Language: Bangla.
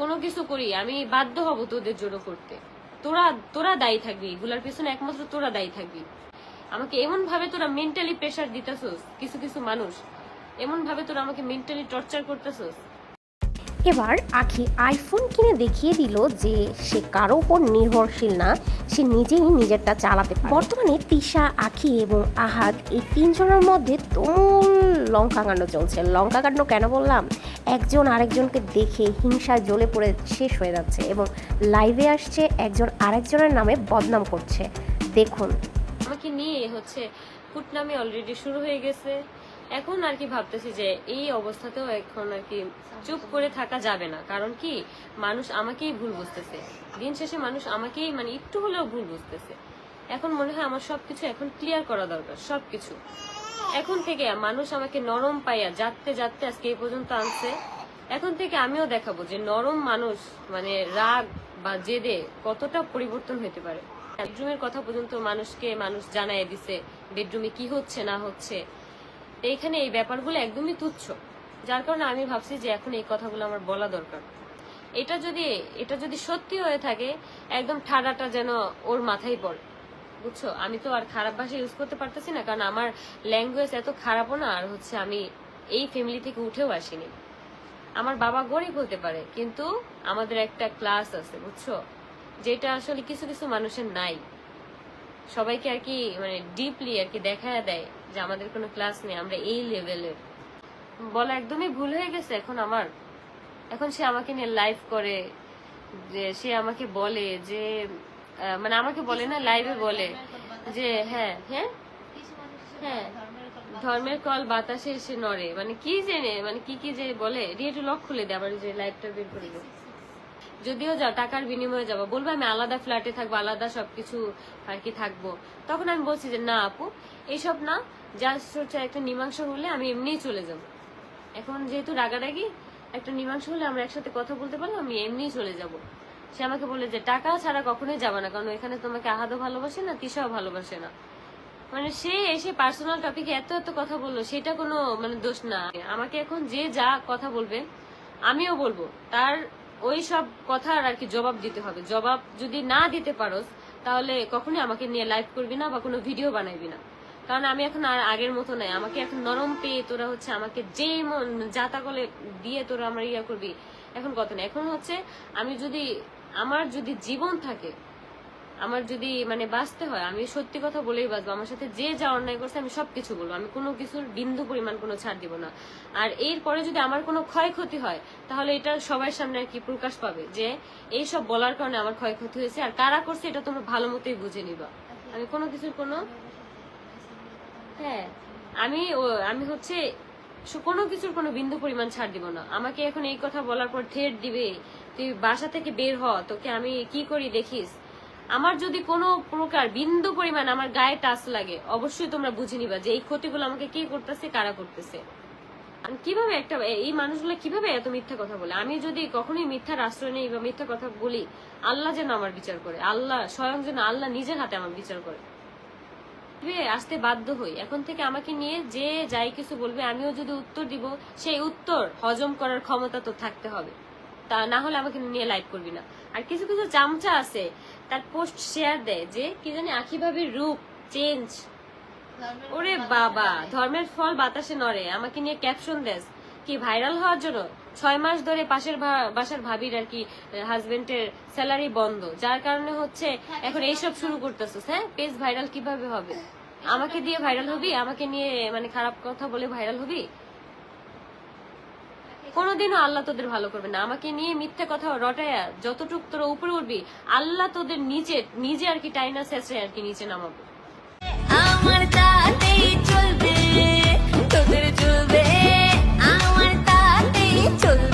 কোনো কিছু করি, আমি বাধ্য হব তোদের জন্য করতে। তোরা তোরা দায়ী থাকবি, এগুলার পিছনে একমাত্র তোরা দায়ী থাকবি। আমাকে এমন ভাবে তোরা মেন্টালি প্রেশার দিতেছস, কিছু কিছু মানুষ এমন ভাবে তোরা আমাকে মেন্টালি টর্চার করতেছস। এবার আখি আইফোন কিনে দেখিয়ে দিল যে সে কারও উপর নির্ভরশীল না, সে নিজেই নিজেরটা চালাতে বর্তমানে তিশা, আখি এবং আহাদ এই তিনজনের মধ্যে তুমুল লঙ্কাকাণ্ড চলছে। লঙ্কাকাণ্ড কেন বললাম? একজন আরেকজনকে দেখে হিংসায় জ্বলে পড়ে শেষ হয়ে যাচ্ছে এবং লাইভে আসছে একজন আরেকজনের নামে বদনাম করছে। দেখুন। আমাকে নিয়ে হচ্ছে কুটনামি অলরেডি শুরু হয়ে গেছে। এখন আর কি ভাবতেছি যে এই অবস্থাতেও এখন আর কি চুপ করে থাকা যাবে না। কারণ কি? মানুষ আমাকেই ভুল বুঝতেছে। দিন শেষে মানুষ আমাকেই মানে একটু হলেও ভুল বুঝতেছে। এখন মনে হয় আমার সবকিছু এখন ক্লিয়ার করা দরকার, সবকিছু। এখন থেকে মানুষ আমাকে নরম পাইয়া যাতে যাতে আজকে এই পর্যন্ত আনছে। এখন থেকে আমিও দেখাবো যে নরম মানুষ মানে রাগ বা জেদে কতটা পরিবর্তন হতে পারে। বেডরুমের কথা পর্যন্ত মানুষকে মানুষ জানাই দিছে, বেডরুমে কি হচ্ছে, না হচ্ছে। তো এইখানে এই ব্যাপারগুলো একদমই তুচ্ছ। যার কারণে আমি ভাবছি যে এখন এই কথাগুলো আমার বলা দরকার। এটা যদি এটা যদি সত্যি হয়ে থাকে, একদম ঠাডাটা যেন ওর মাথায় পড়ে। বুঝছ? আমি তো আর খারাপ ভাষা ইউজ করতে পারতেছি না, কারণ আমার ল্যাঙ্গুয়েজ এত খারাপও না, আর হচ্ছে আমি এই ফ্যামিলি থেকে উঠেও আসিনি। আমার বাবা গরিব হতে পারে, কিন্তু আমাদের একটা ক্লাস আছে, বুঝছ? যেটা আসলে কিছু কিছু মানুষের নাই। সবাইকে আর কি মানে ডিপলি আর কি দেখা দেয় যে আমাদের কোনো ক্লাস নেই, আমরা এই লেভেলের বলা একদমই ভুল হয়ে গেছে এখন আমার। এখন সে আমাকে নিয়ে লাইভ করে, যে সে আমাকে বলে যে মানে আমাকে বলে না লাইভে বলে যে হ্যাঁ হ্যাঁ? হ্যাঁ ধর্মের কল বাতাসে এসে নড়ে। মানে কি জেনে মানে কি কি যে বলে? দিয়ে একটু লক খুলে দে, আবার যে লাইভটা বের করে দে। যদিও যা, টাকার বিনিময়ে যাব। বলব, আমি আলাদা ফ্ল্যাটে থাকব, আলাদা সবকিছু আর কি থাকব। তখন আমি বলছি যে, না, আপু এইসব না। জাস্ট হচ্ছে একটা মীমাংসা হলে আমি এমনিই চলে যাব। এখন যেহেতু রাগারাগি, একটা মীমাংসা হলে আমরা একসাথে কথা বলতে পারব, আমি এমনিই চলে যাব। সে আমাকে বলে যে, টাকা ছাড়া কখনোই যাবে না, কারণ এখানে তোমাকে আহাদও ভালোবাসে না তিশাও ভালোবাসে না। মানে সে এসে পার্সোনাল টপিকে এত এত কথা বলল, সেটা কোনো মানে দোষ না। আমাকে এখন যে যা কথা বলবে, আমিও বলব। তার ওই সব কথার আর কি জবাব দিতে হবে। জবাব যদি না দিতে পারোস, তাহলে কখনোই আমাকে নিয়ে লাইভ করবি না বা কোনো ভিডিও বানাইবি না। কারণ আমি এখন আর আগের মতো নাই। আমাকে এখন নরম পেয়ে তোরা হচ্ছে আমাকে যে মন যাতা কলে দিয়ে তোরা আমার ইয়া করবি, এখন কত না এখন হচ্ছে আমি যদি আমার যদি জীবন থাকে, আমার যদি মানে বাঁচতে হয়, আমি সত্যি কথা বলেই বাঁচবো। আমার সাথে যে যা অন্যায় করছে, আমি সবকিছু বলব। আমি কোনো কিছুর বিন্দু পরিমাণ কোনো ছাড় দিব না। আর এরপরে যদি আমার কোনো ক্ষয়ক্ষতি হয়, তাহলে এটা সবার সামনে আর কি প্রকাশ পাবে যে এই সব বলার কারণে আমার ক্ষয়ক্ষতি হয়েছে। আর কারা করছে, এটা তোমরা ভালো মতোই বুঝে নিবা। আমি কোনো কিছুর কোনো হ্যাঁ আমি আমি হচ্ছে কোনো কিছুর কোনো বিন্দু পরিমাণ ছাড় দিব না। আমাকে এখন এই কথা বলার পর ঠেট দিবে, তুই বাসা থেকে বের হ, তোকে আমি কি করি দেখিস? আমার যদি কোনো প্রকার বিন্দু পরিমাণ আমার গায়ে টাচ লাগে, অবশ্যই তোমরা বুঝে নিবা যে এই ক্ষতিগুলো আমাকে কে করতেছে, কারা করতেছে। কীভাবে একটা, এই মানুষগুলো কীভাবে এত মিথ্যা কথা বলে? আমি যদি কখনোই মিথ্যার আশ্রয় নেই বা মিথ্যা কথা বলি, আল্লাহ যেন আমার বিচার করে। আল্লাহ, স্বয়ং যেন আল্লাহ নিজের হাতে আমার বিচার করে। দিবে, আসতে বাধ্য হই। এখন থেকে আমাকে নিয়ে যে যাই কিছু বলবে আমিও যদি উত্তর দিব সেই উত্তর হজম করার ক্ষমতা তো থাকতে হবে। তা না হলে আমাকে নিয়ে লাইভ করবি না। আর কিছু কিছু চামচা আছে তার পোস্ট শেয়ার দেয় যে কি জানি আখি ভাবির রূপ চেঞ্জ ওরে বাবা ধর্মের ফল বাতাসে নড়ে। আমাকে নিয়ে ক্যাপশন দেস কি ভাইরাল হওয়ার জন্য? ছয় মাস ধরে পাশের বাসার ভাবির আর কি হাজবেন্ডের স্যালারি বন্ধ। যার কারণে হচ্ছে এখন এইসব শুরু করতেছিস হ্যাঁ? পেজ ভাইরাল কীভাবে হবে? আমাকে দিয়ে ভাইরাল হবি? আমাকে নিয়ে মানে খারাপ কথা বলে ভাইরাল হবি? কোনোদিনও আল্লাহ তোদের ভালো করবে না। আমাকে নিয়ে মিথ্যে কথা রটায়া যতটুক তোরা উপরে উঠবি আল্লাহ তোদের নিচে নিজে আর কি টাইনা শেষে আর কি নিচে নামাবো। আমার তাতেই চলবে তোদের চলবে 真